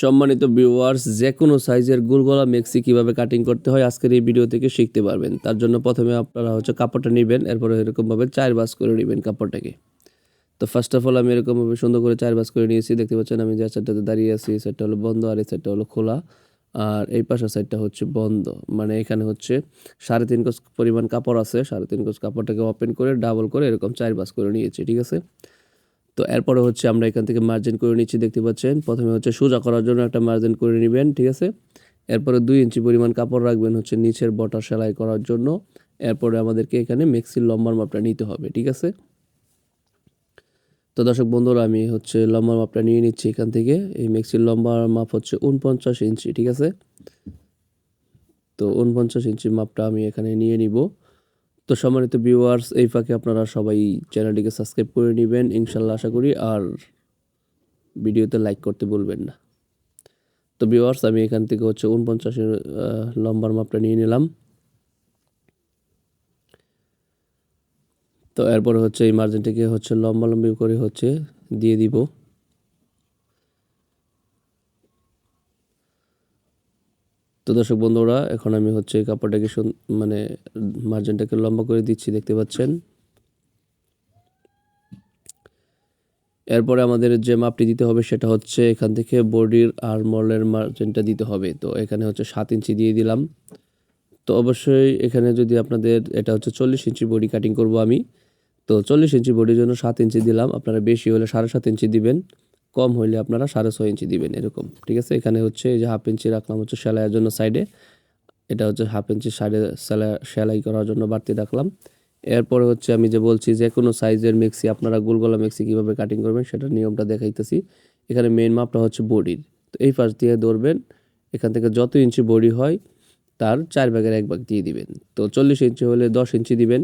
সম্মানিত ভিউয়ার্স যে কোনো সাইজের গোলগলা মেক্সি কীভাবে কাটিং করতে হয় আজকের এই ভিডিও থেকে শিখতে পারবেন। তার জন্য প্রথমে আপনারা হচ্ছে কাপড়টা নেবেন, এরপরে এরকমভাবে চার বাস করে নেবেন কাপড়টাকে। তো ফার্স্ট অফ অল আমি এরকমভাবে সুন্দর করে চার বাস করে নিয়েছি, দেখতে পাচ্ছেন আমি যে সাইডটাতে দাঁড়িয়ে আছি এই সাইডটা হলো বন্ধ আর এই সাইডটা হলো খোলা। আর এই পাশের সাইডটা হচ্ছে বন্ধ মানে এখানে হচ্ছে সাড়ে তিন কোস পরিমাণ কাপড় আছে, সাড়ে তিন কোস কাপড়টাকে ওপেন করে ডাবল করে এরকম চার বাস করে নিয়েছি, ঠিক আছে? তো এরপরে হচ্ছে আমরা এখান থেকে মার্জিন করে নিচ্ছি, দেখতে পাচ্ছেন। প্রথমে হচ্ছে সোজা করার জন্য একটা মার্জিন করে নেবেন, ঠিক আছে? এরপরে দুই ইঞ্চি পরিমাণ কাপড় রাখবেন হচ্ছে নিচের বটা সেলাই করার জন্য। এরপরে আমাদেরকে এখানে মেক্সির লম্বার মাপটা নিতে হবে, ঠিক আছে? তো দর্শক বন্ধুরা, আমি হচ্ছে লম্বার মাপটা নিয়ে নিচ্ছি এখান থেকে। এই মেক্সির লম্বার মাপ হচ্ছে উনপঞ্চাশ ইঞ্চি, ঠিক আছে? তো উনপঞ্চাশ ইঞ্চি মাপটা আমি এখানে নিয়ে নিব। তো সম্মানিত ভিউয়ার্স এই ফাঁকে আপনারা সবাই চ্যানেলটিকে সাবস্ক্রাইব করে নেবেন ইনশাল্লাহ আশা করি, আর ভিডিওতে লাইক করতে বলবেন না। তো ভিউয়ার্স আমি এখান থেকে হচ্ছে উনপঞ্চাশের লম্বার মাপটা নিয়ে নিলাম। তো এরপরে হচ্ছে এই মার্জিনটিকে হচ্ছে লম্বা লম্বি করে হচ্ছে দিয়ে দিব। তো দর্শক বন্ধুরা, এখন আমি হচ্ছে কাপড়টাকে মানে মার্জিনটাকে লম্বা করে দিচ্ছি, দেখতে পাচ্ছেন? এরপরে আমাদের যে মাপটি দিতে হবে সেটা হচ্ছে এখান থেকে বডির আর মলের মার্জিনটা দিতে হবে। তো এখানে হচ্ছে সাত ইঞ্চি দিয়ে দিলাম। তো অবশ্যই এখানে যদি আপনাদের, এটা হচ্ছে চল্লিশ ইঞ্চি বডি কাটিং করব আমি। তো চল্লিশ ইঞ্চি বডির জন্য সাত ইঞ্চি দিলাম। আপনারা বেশি হলে সাড়ে সাত ইঞ্চি দিবেন। কম হলে আপনারা সাড়ে ছয় ইঞ্চি দিবেন এরকম, ঠিক আছে? এখানে হচ্ছে এই যে হাফ ইঞ্চি রাখলাম হচ্ছে সেলাইয়ের জন্য সাইডে এটা হচ্ছে হাফ ইঞ্চি সাইডে সেলাই সেলাই করার জন্য বাড়তি রাখলাম। এরপরে হচ্ছে আমি যে বলছি যে কোনো সাইজের মেক্সি, আপনারা গোলগলা মেক্সি কীভাবে কাটিং করবেন সেটার নিয়মটা দেখাইতেছি। এখানে মেন মাপটা হচ্ছে বডির। তো এই পাশ দিয়ে ধরবেন, এখান থেকে যত ইঞ্চি বডি হয়, তার চার ভাগের এক ভাগ দিয়ে দিবেন। তো চল্লিশ ইঞ্চি হলে দশ ইঞ্চি দিবেন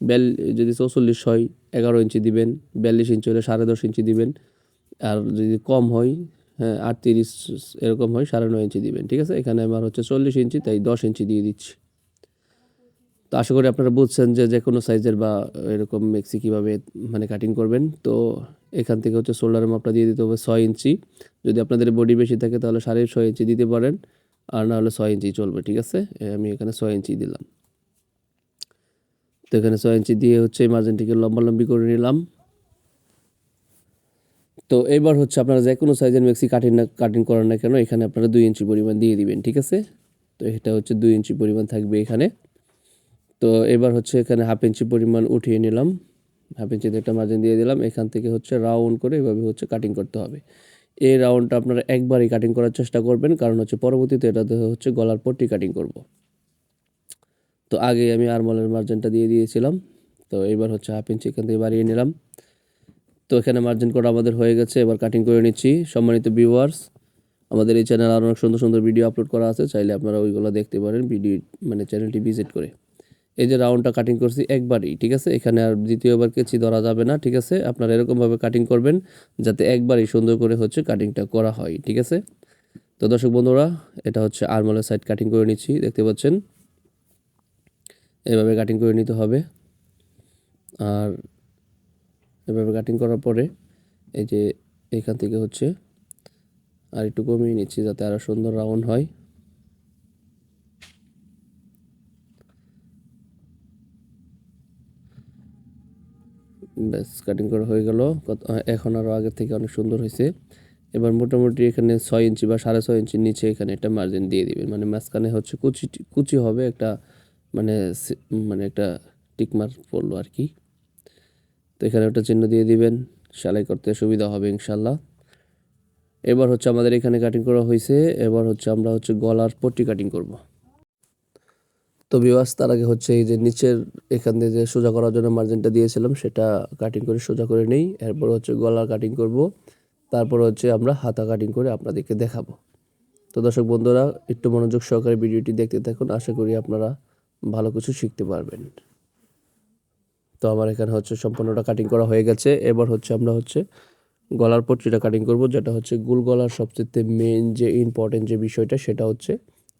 বেল যদি চৌচল্লিশ হয়, এগারো ইঞ্চি দিবেন, বিয়াল্লিশ ইঞ্চি হলে সাড়ে দশ ইঞ্চি দিবেন। আর যদি কম হয় হ্যাঁ আটত্রিশ এরকম হয়, সাড়ে নয় ইঞ্চি দিবেন, ঠিক আছে? এখানে আমার হচ্ছে চল্লিশ ইঞ্চি, তাই দশ ইঞ্চি দিয়ে দিচ্ছি। তো আশা করি আপনারা বুঝছেন যে যে কোনো সাইজের বা এরকম মেক্সি কীভাবে মানে কাটিং করবেন। তো এখান থেকে হচ্ছে শোল্ডারের মাপটা দিয়ে দিতে হবে ছয় ইঞ্চি। যদি আপনাদের বডি বেশি থাকে, তাহলে সাড়ে ছয় ইঞ্চি দিতে পারেন। আর না হলে ছয় ইঞ্চি চলবে, ঠিক আছে? আমি এখানে ছয় ইঞ্চি দিলাম। তো এখানে ছয় ইঞ্চি দিয়ে হচ্ছে মার্জিনটিকে লম্বা লম্বি করে নিলাম। তো এবার হচ্ছে আপনারা যে কোনো সাইজের মেক্সি কাটিং না কাটিং করেন না কেন, এখানে আপনারা দুই ইঞ্চি পরিমাণ দিয়ে দিবেন, ঠিক আছে? তো এটা হচ্ছে দুই ইঞ্চি পরিমাণ থাকবে এখানে। তো এবার হচ্ছে এখানে হাফ ইঞ্চি পরিমাণ উঠিয়ে নিলাম। হাফ ইঞ্চিতে একটা মার্জিন দিয়ে দিলাম। এখান থেকে হচ্ছে রাউন্ড করে এভাবে হচ্ছে কাটিং করতে হবে। এই রাউন্ডটা আপনারা একবারই কাটিং করার চেষ্টা করবেন, কারণ হচ্ছে পরবর্তীতে এটাতে হচ্ছে গলার পট্টি কাটিং করব। তো আগে আমি আরমলের মার্জিনটা দিয়ে দিয়েছিলাম। তো এবার হচ্ছে হাফ ইঞ্চি এখান থেকে বাড়িয়ে নিলাম। তো এখানে মার্জিন করা আমাদের হয়ে গেছে। এবার কাটিং করে নিচ্ছি। সম্মানিত ভিউয়ার্স আমাদের এই চ্যানেল আরও অনেক সুন্দর সুন্দর ভিডিও আপলোড করা আছে। চাইলে আপনারা ওইগুলো দেখতে পারেন ভিডিও মানে চ্যানেলটি ভিজিট করে। এই যে রাউন্ডটা কাটিং করছি একবারই, ঠিক আছে? এখানে আর দ্বিতীয়বার কেচি ধরা যাবে না, ঠিক আছে? আপনারা এরকমভাবে কাটিং করবেন যাতে একবারই সুন্দর করে হচ্ছে কাটিংটা করা হয়, ঠিক আছে? তো দর্শক বন্ধুরা, এটা হচ্ছে আরমলের সাইড কাটিং করে নিচ্ছি, দেখতে পাচ্ছেন? এভাবে কাটিং করে নিতে হবে। আর এভাবে কাটিং করার পরে এই যে এখান থেকে হচ্ছে আর একটু কমিয়ে নিচ্ছি যাতে আরও সুন্দর রাউন্ড হয়। ব্যাস কাটিং করা হয়ে গেল। এখন আরও আগের থেকে অনেক সুন্দর হয়েছে। এবার মোটামুটি এখানে ছয় ইঞ্চি বা সাড়ে ছয় ইঞ্চির নিচে এখানে একটা মার্জিন দিয়ে দিবেন। মানে মাঝখানে হচ্ছে কুচি কুচি হবে একটা মানে মানে একটা টিকমার পড়ল আর কি। তো এখানে একটা চিহ্ন দিয়ে দিবেন, সেলাই করতে সুবিধা হবে ইনশাল্লাহ এবার হচ্ছে আমাদের এখানে কাটিং করা হয়েছে এবার হচ্ছে আমরা হচ্ছে গলার পট্টি কাটিং করব। তো বিবাস তার আগে হচ্ছে এই যে নিচের এখান থেকে যে সোজা করার জন্য মার্জিনটা দিয়েছিলাম, সেটা কাটিং করে সোজা করে নেই। এরপর হচ্ছে গলার কাটিং করব, তারপর হচ্ছে আমরা হাতা কাটিং করে আপনাদেরকে দেখাবো। তো দর্শক বন্ধুরা, একটু মনোযোগ সহকারে ভিডিওটি দেখতে থাকুন, আশা করি আপনারা ভালো কিছু শিখতে পারবেন। তো আমার এখানে হচ্ছে সম্পূর্ণটা কাটিং করা হয়ে গেছে। এবার হচ্ছে আমরা হচ্ছে গলার পট্টিটা কাটিং করব, যেটা হচ্ছে গুল গলার সবচেয়ে মেন যে ইম্পর্টেন্ট যে বিষয়টা, সেটা হচ্ছে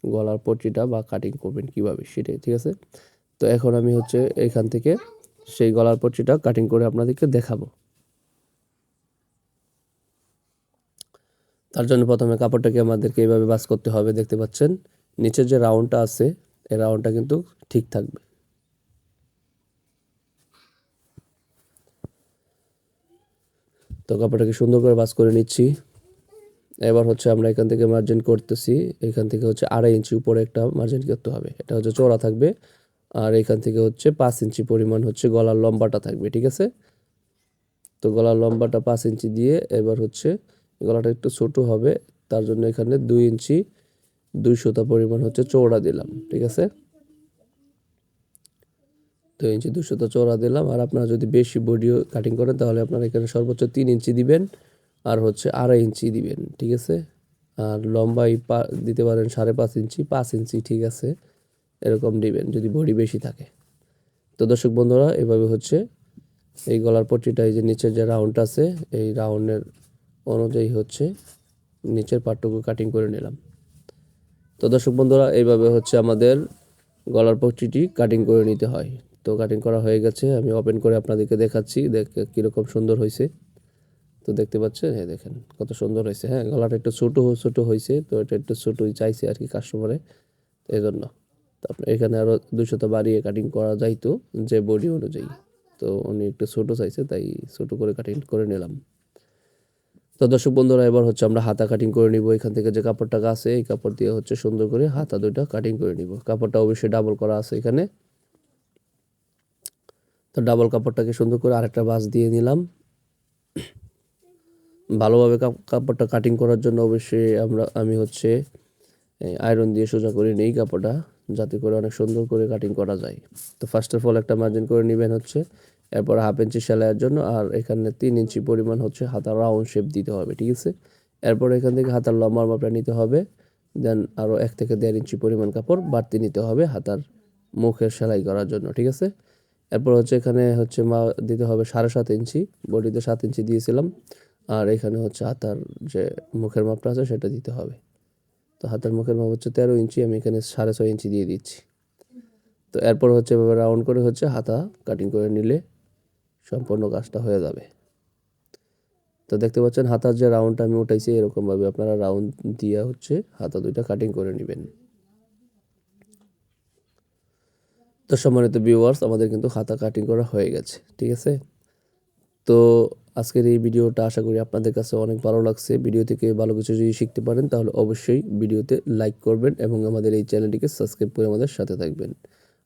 গলার পট্টিটা বা কাটিং করবেন কীভাবে, সেটাই, ঠিক আছে? তো এখন আমি হচ্ছে এখান থেকে সেই গলার পট্টিটা কাটিং করে আপনাদেরকে দেখাবো। তার জন্য প্রথমে কাপড়টাকে আমাদেরকে এইভাবে বাস করতে হবে, দেখতে পাচ্ছেন? নিচের যে রাউন্ডটা আছে, এই রাউন্ডটা কিন্তু ঠিক থাকবে। তো কাপড়টাকে সুন্দর করে বাস করে নিচ্ছি। এবার হচ্ছে আমরা এখান থেকে মার্জিন করতেছি। এখান থেকে হচ্ছে আড়াই ইঞ্চি উপরে একটা মার্জিন করতে হবে। এটা হচ্ছে চওড়া থাকবে। আর এখান থেকে হচ্ছে পাঁচ ইঞ্চি পরিমাণ হচ্ছে গলার লম্বাটা থাকবে, ঠিক আছে? তো গলার লম্বাটা পাঁচ ইঞ্চি দিয়ে এবার হচ্ছে গলাটা একটু ছোট হবে। তার জন্য এখানে দুই ইঞ্চি দুই সুতা পরিমাণ হচ্ছে চৌড়া দিলাম, ঠিক আছে? দুই ইঞ্চি সুতা চৌড়া দিলাম। আর আপনারা যদি বেশি বডিও কাটিং করেন, তাহলে আপনারা এখানে সর্বোচ্চ তিন ইঞ্চি দিবেন আর হচ্ছে আড়াই ইঞ্চি দিবেন, ঠিক আছে? আর লম্বাই পা, দিতে পারেন সাড়ে পাঁচ ইঞ্চি পাঁচ ইঞ্চি, ঠিক আছে? এরকম দিবেন যদি বডি বেশি থাকে। তো দর্শক বন্ধুরা, এভাবে হচ্ছে এই গলার পট্টিটা, এই যে নিচের যে রাউন্ড আছে, এই রাউন্ডের অনুযায়ী হচ্ছে নিচের পাটটুকু কাটিং করে নিলাম। তো দর্শক বন্ধুরা, এইভাবে হচ্ছে আমাদের গলার পট্টিটি কাটিং করে নিতে হয়। তো কাটিং করা হয়ে গেছে। আমি ওপেন করে আপনাদেরকে দেখাচ্ছি, দেখ কীরকম সুন্দর হয়েছে। তো দেখতে পাচ্ছেন হ্যাঁ দেখেন, কত সুন্দর হয়েছে। হ্যাঁ গলাটা একটু ছোটো ছোটো হয়েছে, তো এটা একটু ছোটোই চাইছে আর কি কাস্টমারে এই জন্য তো আপনার এখানে আরও দুশোটা বাড়িয়ে কাটিং করা যাইতো যে বডি অনুযায়ী। তো উনি একটু ছোটো চাইছে, তাই ছোটো করে কাটিং করে নিলাম। তো দর্শক বন্ধুরা, এবার হচ্ছে আমরা হাতা কাটিং করে নিব। এখান থেকে যে কাপড়টা আছে, এই কাপড় দিয়ে হচ্ছে সুন্দর করে হাতা দুইটা কাটিং করে নিব। কাপড়টা অবশ্যই ডাবল করা আছে এখানে। তো ডাবল কাপড়টাকে সুন্দর করে আরেকটা বাস দিয়ে নিলাম। ভালোভাবে কাপড়টা কাটিং করার জন্য অবশ্যই আমরা, আমি হচ্ছে আয়রন দিয়ে সোজা করে নিই কাপড়টা, যাতে করে অনেক সুন্দর করে কাটিং করা যায়। তো ফার্স্ট অফ অল একটা মার্জিন করে নেবেন হচ্ছে, এরপর হাফ ইঞ্চি সেলাইয়ের জন্য, আর এখানে তিন ইঞ্চি পরিমাণ হচ্ছে হাতার রাউন্ড শেপ দিতে হবে, ঠিক আছে? এরপর এখান থেকে হাতার লম্বার মাপটা নিতে হবে দেন আরও এক থেকে দেড় ইঞ্চি পরিমাণ কাপড় বাড়তি নিতে হবে হাতার মুখের সেলাই করার জন্য, ঠিক আছে? এরপর হচ্ছে এখানে হচ্ছে মা দিতে হবে সাড়ে সাত ইঞ্চি, বডিতে সাত ইঞ্চি দিয়েছিলাম। আর এখানে হচ্ছে হাতার যে মুখের মাপটা আছে সেটা দিতে হবে। তো হাতের মুখের মাপ হচ্ছে তেরো ইঞ্চি, আমি এখানে সাড়ে ছয় ইঞ্চি দিয়ে দিচ্ছি। তো এরপর হচ্ছে এভাবে রাউন্ড করে হচ্ছে হাতা কাটিং করে নিলে সম্পূর্ণ কাজটা হয়ে যাবে। তো দেখতে পাচ্ছেন হাতার যে রাউন্ডটা আমি উঠাইছি, এরকমভাবে আপনারা রাউন্ড দিয়ে হচ্ছে হাতা দুইটা কাটিং করে নেবেন। তো সম্মানিত ভিউয়ার্স আমাদের কিন্তু হাতা কাটিং করা হয়ে গেছে, ঠিক আছে? তো আজকের এই ভিডিওটা আশা করি আপনাদের কাছে অনেক ভালো লাগছে। ভিডিও থেকে ভালো কিছু যদি শিখতে পারেন, তাহলে অবশ্যই ভিডিওতে লাইক করবেন এবং আমাদের এই চ্যানেলটিকে সাবস্ক্রাইব করে আমাদের সাথে থাকবেন।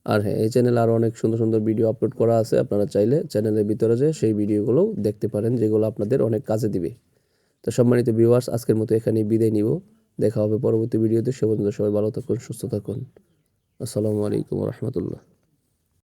আর হ্যাঁ এই চ্যানেলে আরও অনেক সুন্দর সুন্দর ভিডিও আপলোড করা আছে। আপনারা চাইলে চ্যানেলের ভিতরে যে সেই ভিডিওগুলো দেখতে পারেন, যেগুলো আপনাদের অনেক কাজে দিবে। তো সম্মানিত ভিউয়ার্স আজকের মতো এখানেই বিদায় নিব। দেখা হবে পরবর্তী ভিডিওতে সে পর্যন্ত সবাই ভালো থাকুন, সুস্থ থাকুন। আসসালামু আলাইকুম রহমতুল্লাহ।